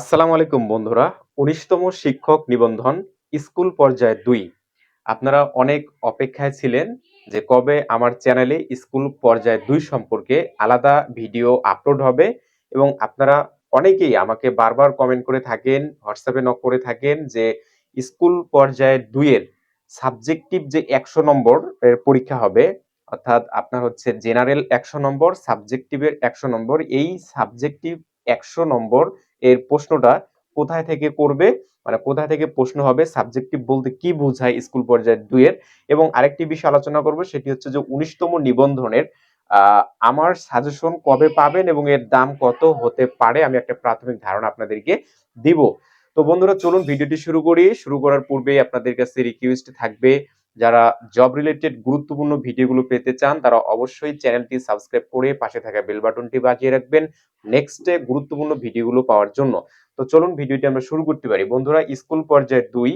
আসসালামু আলাইকুম বন্ধুরা। উনিশতম শিক্ষক নিবন্ধন স্কুল পর্যায়ে দুই। আপনারা অনেক অপেক্ষায় ছিলেন যে কবে আমার চ্যানেলে স্কুল পর্যায়ে দুই সম্পর্কে আলাদা ভিডিও আপলোড হবে এবং আপনারা অনেকেই আমাকে বারবার কমেন্ট করে থাকেন হোয়াটসঅ্যাপে নক করে থাকেন যে স্কুল পর্যায়ে দুইয়ের সাবজেক্টিভ যে একশো নম্বর এর পরীক্ষা হবে, অর্থাৎ আপনার হচ্ছে জেনারেল একশো নম্বর সাবজেক্টিভের একশো নম্বর, এই সাবজেক্টিভ একশো নম্বর এর প্রশ্নটা কোথায় থেকে করবে? মানে কোথায় থেকে প্রশ্ন হবে? সাবজেক্টিভ বলতে কি বোঝায় স্কুল পর্যায়ে দুইয়ের এবং আরেকটি বিষয় আলোচনা করব, সেটি হচ্ছে যে উনিশতম নিবন্ধনের আমার সাজেশন কবে পাবেন এবং এর দাম কত হতে পারে? আমি একটা প্রাথমিক ধারণা আপনাদেরকে দিব। তো বন্ধুরা, চলুন ভিডিওটি শুরু করি। শুরু করার পূর্বে আপনাদের কাছে রিকোয়েস্ট থাকবে যারা জব রিলেটেড গুরুত্বপূর্ণ ভিডিওগুলো পেতে চান, তারা অবশ্যই চ্যানেলটি সাবস্ক্রাইব করে পাশে থাকা বেল বাটনটি বাজিয়ে রাখবেন নেক্সটে গুরুত্বপূর্ণ ভিডিওগুলো পাওয়ার জন্য। তো চলুন ভিডিওটি আমরা শুরু করতে পারি। বন্ধুরা স্কুল পর্যায়ে দুই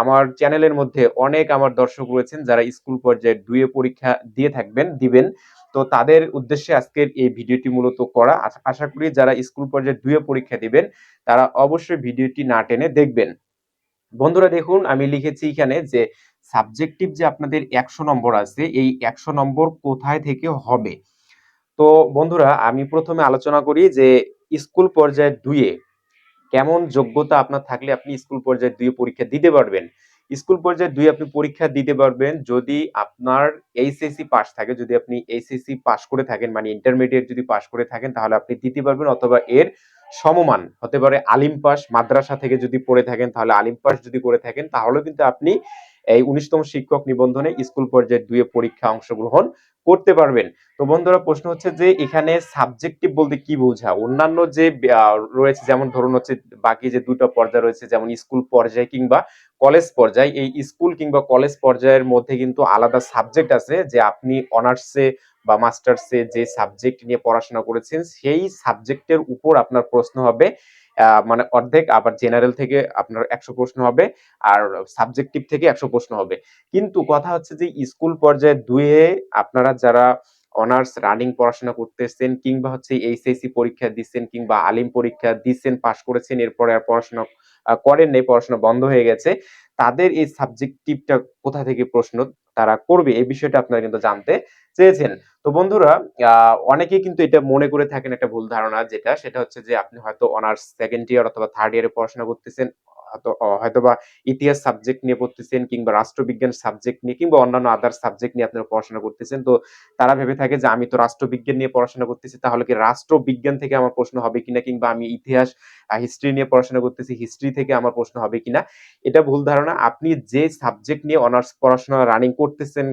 আমার চ্যানেলের মধ্যে অনেক আমার দর্শক রয়েছেন যারা স্কুল পর্যায়ে দুয়ে পরীক্ষা দিয়ে থাকবেন, দিবেন। তো তাদের উদ্দেশ্যে আজকের এই ভিডিওটি মূলত করা। আশা করি যারা স্কুল পর্যায়ে দুয়ে পরীক্ষা দিবেন, তারা অবশ্যই ভিডিওটি না টেনে দেখবেন। বন্ধুরা দেখুন, আমি লিখেছি এখানে যে সাবজেক্টিভ যে আপনাদের একশো নম্বর আছে, এই একশো নম্বর কোথায় থেকে হবে? তো বন্ধুরা, আমি প্রথমে আলোচনা করি যে স্কুল পর্যায়ে দুইয়ে কেমন যোগ্যতা আপনার থাকলে আপনি স্কুল পর্যায়ে দুইয়ে পরীক্ষা দিতে পারবেন। স্কুল পর্যায়ে দুই আপনি পরীক্ষা দিতে পারবেন যদি আপনার এইচএসসি পাস থাকে, যদি আপনি এইচএসসি পাস করে থাকেন মানে ইন্টারমিডিয়েট যদি পাস করে থাকেন, তাহলে আপনি দিতে পারবেন, অথবা এর সমমান, হতে পারে আলিম পাস মাদ্রাসা থেকে যদি পড়ে থাকেন, তাহলে আলিম পাস যদি করে থাকেন, তাহলেও কিন্তু আপনি এই উনিশতম শিক্ষক নিবন্ধনে স্কুল পর্যায়ে দুইয়ে পরীক্ষা অংশগ্রহণ করতে পারবেন। তো বন্ধুরা, প্রশ্ন হচ্ছে যে এখানে সাবজেক্টিভ বলতে কি বোঝা? অন্যান্য যে রয়েছে, যেমন ধরুন হচ্ছে বাকি যে দুটো পর্যায় রয়েছে, যেমন স্কুল পর্যায়ে কিংবা কলেজ পর্যায়ে, এই স্কুল কিংবা কলেজ পর্যায়ের মধ্যে কিন্তু আলাদা সাবজেক্ট আছে যে আপনি অনার্সে বা মাস্টার্সে যে সাবজেক্ট নিয়ে পড়াশোনা করেছেন, সেই সাবজেক্টের উপর আপনার প্রশ্ন হবে মানে অর্ধেক আবার জেনারেল থেকে আপনার একশো প্রশ্ন হবে আর সাবজেক্টিভ থেকে একশো প্রশ্ন হবে। কিন্তু কথা হচ্ছে যে স্কুল পর্যায়ে দুয়ে আপনারা যারা অনার্স রানিং পড়াশোনা করতেছেন কিংবা হচ্ছে এইচএসসি পরীক্ষা দিচ্ছেন কিংবা আলিম পরীক্ষা দিচ্ছেন পাশ করেছেন, এরপরে আর পড়াশোনা করেন নাই, পড়াশোনা বন্ধ হয়ে গেছে, তাদের এই সাবজেক্টিভটা কোথা থেকে প্রশ্ন? তারা করবে, এই বিষয়টা আপনারা কিন্তু জানতে চেয়েছেন। তো বন্ধুরা অনেকেই কিন্তু এটা মনে করে থাকেন একটা ভুল ধারণা, যেটা সেটা হচ্ছে যে আপনি হয়তো অনার্স সেকেন্ড ইয়ার অথবা থার্ড ইয়ারে পড়াশোনা করতেছেন হয়তোবা ইতিহাস সাবজেক্ট নিয়ে পড়তেছেন কিংবা রাষ্ট্রবিজ্ঞান সাবজেক্ট নিয়ে কিংবা অন্যান্য আদার সাবজেক্ট নিয়ে আপনারা পড়াশোনা করতেছেন। তো তারা ভেবে থাকে যে, আমি তো রাষ্ট্রবিজ্ঞান নিয়ে পড়াশোনা করতেছি, তাহলে কি রাষ্ট্রবিজ্ঞান থেকে আমার প্রশ্ন হবে কিনা কিংবা আমি ইতিহাস হিস্ট্রি নিয়ে পড়াশোনা করতেছি হিস্ট্রি থেকে আমার প্রশ্ন হবে কিনা? এটা ভুল ধারণা। আপনি যে সাবজেক্ট নিয়ে অনার্স পড়াশোনা রানিং করতেছেন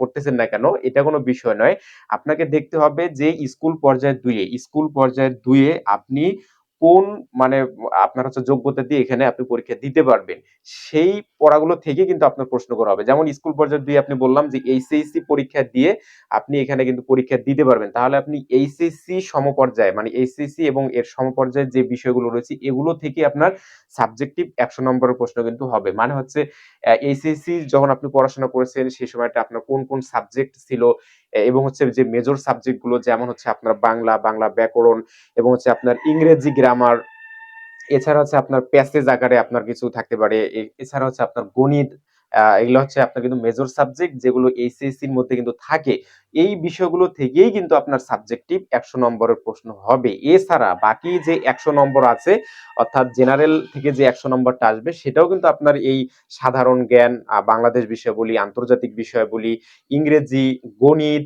করতেছেন না কেন, এটা কোনো বিষয় নয়। আপনাকে দেখতে হবে যে, স্কুল পর্যায়ে দুইয়ে, স্কুল পর্যায়ে দুইয়ে আপনি কোন মানে আপনার হচ্ছে যোগ্যতা দিয়ে এখানে আপনি পরীক্ষা দিতে পারবেন, সেই পড়াগুলো থেকে কিন্তু আপনার প্রশ্ন করা হবে। যেমন স্কুল পর্যায়ে দিয়ে আপনি বললাম যে এইচএসসি পরীক্ষা দিয়ে আপনি এখানে কিন্তু পরীক্ষা দিতে পারবেন। তাহলে আপনি এইচএসসি সমপর্যায়ে মানে এইচএসসি এবং এর সমপর্যায়ে যে বিষয়গুলো রয়েছে, এগুলো থেকে আপনার সাবজেক্টিভ একশো নম্বরের প্রশ্ন কিন্তু হবে। মানে হচ্ছে এইচএসসি যখন আপনি পড়াশোনা করেছেন সেই সময়টা আপনার কোন কোন সাবজেক্ট ছিল এবং হচ্ছে যে মেজর সাবজেক্টগুলো যেমন হচ্ছে আপনার বাংলা বাংলা ব্যাকরণ এবং হচ্ছে আপনার ইংরেজি গ্রামার এছাড়া হচ্ছে আপনার প্যাসেজ আকারে আপনার কিছু থাকতে পারে। এছাড়া হচ্ছে আপনার গণিত এগুলো হচ্ছে আপনার কিন্তু মেজর সাবজেক্ট যেগুলো এইচএসসির মধ্যে কিন্তু থাকে। এই বিষয়গুলো থেকেই কিন্তু আপনার সাবজেক্টিভ একশো নম্বরের প্রশ্ন হবে। এছাড়া বাকি যে একশো নম্বর আছে, অর্থাৎ জেনারেল থেকে যে একশো নম্বরটা আসবে, সেটাও কিন্তু আপনার এই সাধারণ জ্ঞান বাংলাদেশ বিষয় বলি আন্তর্জাতিক বিষয় বলি ইংরেজি, গণিত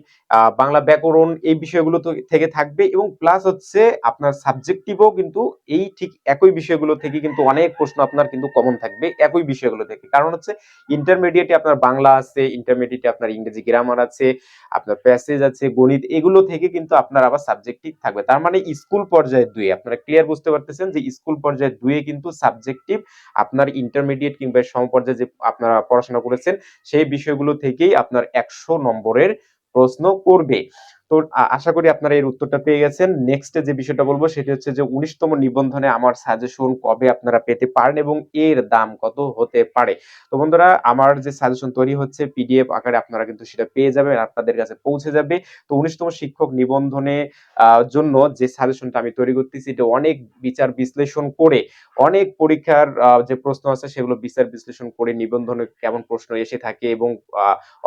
বাংলা ব্যাকরণ এই বিষয়গুলো থেকে থাকবে এবং প্লাস হচ্ছে আপনার সাবজেক্টিভও কিন্তু এই ঠিক একই বিষয়গুলো থেকে কিন্তু অনেক প্রশ্ন আপনার কিন্তু কমন থাকবে একই বিষয়গুলো থেকে। কারণ হচ্ছে ইন্টারমিডিয়েটে আপনার বাংলা আছে ইন্টারমিডিয়েটে আপনার ইংরেজি গ্রামার আছে, আপনার প্যাসেজ আছে, গণিত এগুলো থেকে কিন্তু আপনার আবার সাবজেক্টিভ থাকবে। তার মানে স্কুল পর্যায়ে দুই, আপনারা ক্লিয়ার বুঝতে পারতেছেন যে স্কুল পর্যায়ে দুয়ে কিন্তু সাবজেক্টিভ আপনার ইন্টারমিডিয়েট কিংবা সমপর্যায়ে যে আপনারা পড়াশোনা করেছেন, সেই বিষয়গুলো থেকেই আপনার একশো নম্বরের প্রশ্ন করবে। তো আশা করি আপনারা এর উত্তরটা পেয়ে গেছেন। নেক্সটে যে বিষয়টা বলব, সেটা হচ্ছে যে উনিশতম নিবন্ধনে আমার সাজেশন কবে আপনারা পেতে পারেন এবং এর দাম কত হতে পারে। তো বন্ধুরা, আমার যে সাজেশন তৈরি হচ্ছে পিডিএফ আকারে আপনারা কিন্তু সেটা পেয়ে যাবেন আপনাদের কাছে পৌঁছে যাবে। তো উনিশতম শিক্ষক নিবন্ধনে জন্য যে সাজেশনটা আমি তৈরি করতেছি, এটা অনেক বিচার বিশ্লেষণ করে, অনেক পরীক্ষার যে প্রশ্ন আছে, সেগুলো বিচার বিশ্লেষণ করে নিবন্ধনে কেমন প্রশ্ন এসে থাকে এবং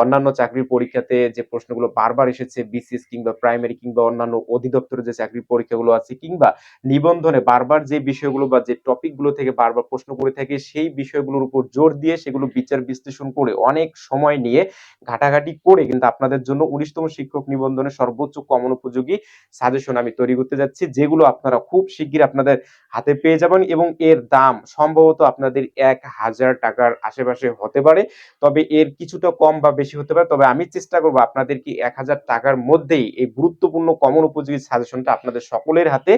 অন্যান্য চাকরির পরীক্ষাতে যে প্রশ্নগুলো বারবার এসেছে বিসিএস কিংবা প্রাইমারি কিংবা অন্যান্য অধিদপ্তরের যে চাকরির পরীক্ষাগুলো আছে কিংবা নিবন্ধনে বারবার যে বিষয়গুলো বা যে টপিকগুলো থেকে বারবার প্রশ্ন করে থাকে, সেই বিষয়গুলোর উপর জোর দিয়ে সেগুলো বিচার বিশ্লেষণ করে অনেক সময় নিয়ে ঘাটাঘাটি করে কিন্তু আপনাদের জন্য উনিশতম শিক্ষক নিবন্ধনের সর্বোচ্চ কমন উপযোগী সাজেশন আমি তৈরি করতে যাচ্ছি, যেগুলো আপনারা খুব শিগগির আপনাদের হাতে পেয়ে যাবেন এবং এর দাম সম্ভবত আপনাদের এক হাজার টাকার আশেপাশে হতে পারে। তবে এর কিছুটা কম বা বেশি হতে পারে, তবে আমি চেষ্টা করব আপনাদেরকে এক হাজার টাকার মধ্যেই এই গুরুত্বপূর্ণ কমন উপযোগী সাজেশনটা আপনাদের সকলের হাতে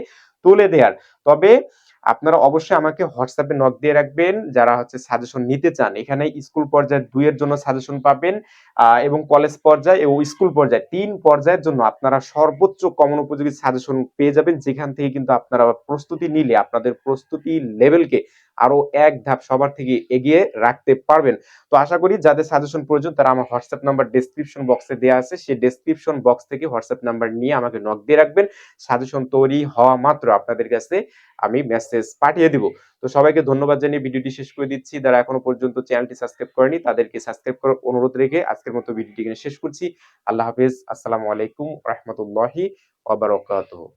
তুলে দেওয়ার তবে আপনারা অবশ্যই আমাকে হোয়াটসঅ্যাপে নক দিয়ে রাখবেন, যারা হচ্ছে সাজেশন নিতে চান। এখানে স্কুল পর্যায়ে দুইয়ের জন্য সাজেশন পাবেন এবং কলেজ পর্যায়ে এবং স্কুল পর্যায়ে তিন পর্যায়ের জন্য আপনারা সর্বোচ্চ কমন উপযোগী সাজেশন পেয়ে যাবেন, যেখান থেকে কিন্তু আপনারা প্রস্তুতি নিলে, আপনাদের প্রস্তুতি লেভেলকে আরও এক ধাপ সবার থেকে এগিয়ে রাখতে পারবেন। তো আশা করি যাদের সাজেশন প্রয়োজন তারা আমার হোয়াটসঅ্যাপ নাম্বার ডেসক্রিপশন বক্সে দেওয়া আছে। সেই ডেসক্রিপশন বক্স থেকে হোয়াটসঅ্যাপ নাম্বার নিয়ে আমাকে নক দিয়ে রাখবেন। সাজেশন তৈরি হওয়া মাত্র আপনাদের কাছে আমি মেসেজ পাঠিয়ে দিব। তো সবাইকে ধন্যবাদ জানিয়ে ভিডিওটি শেষ করে দিচ্ছি। যারা এখনও পর্যন্ত চ্যানেলটি সাবস্ক্রাইব করেনি তাদেরকে সাবস্ক্রাইব করার অনুরোধ রেখে আজকের মতো ভিডিওটি এখানে শেষ করছি। আল্লাহ হাফেজ। আসসালামু আলাইকুম রহমতুল্লাহি ওয়া বারাকাতুহু।